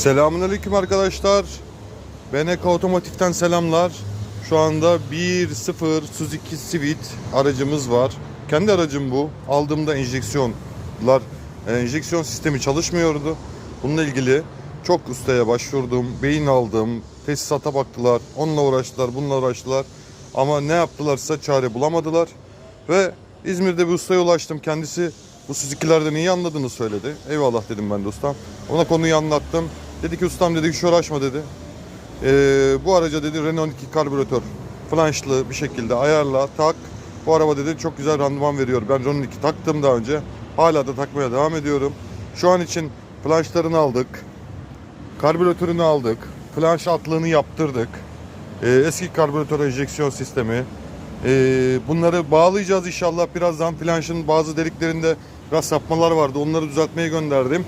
Selamünaleyküm arkadaşlar. BNK Otomotiv'ten selamlar. Şu anda 1.0 Suzuki Civic aracımız var. Kendi aracım bu. Aldığımda enjeksiyonlar, e, enjeksiyon sistemi çalışmıyordu. Bununla ilgili çok ustaya başvurdum, beyin aldım, tesisata baktılar, onunla uğraştılar, bununla uğraştılar. Ama ne yaptılarsa çare bulamadılar. Ve İzmir'de bir ustaya ulaştım. Kendisi bu Suzuki'lerden iyi anladığını söyledi. Eyvallah dedim ben de ustam. Ona konuyu anlattım. Dedi ki ustam dedi hiç uğraşma dedi. Ee, bu araca dedi Renault 12 karbüratör flanşlı bir şekilde ayarla tak. Bu araba dedi çok güzel randıman veriyor. Ben Renault 12 taktım daha önce. Hala da takmaya devam ediyorum. Şu an için flanşlarını aldık. Karbüratörünü aldık. Flanş atlığını yaptırdık. Ee, eski karbüratör enjeksiyon sistemi. Ee, bunları bağlayacağız inşallah. Birazdan flanşın bazı deliklerinde biraz sapmalar vardı. Onları düzeltmeye gönderdim.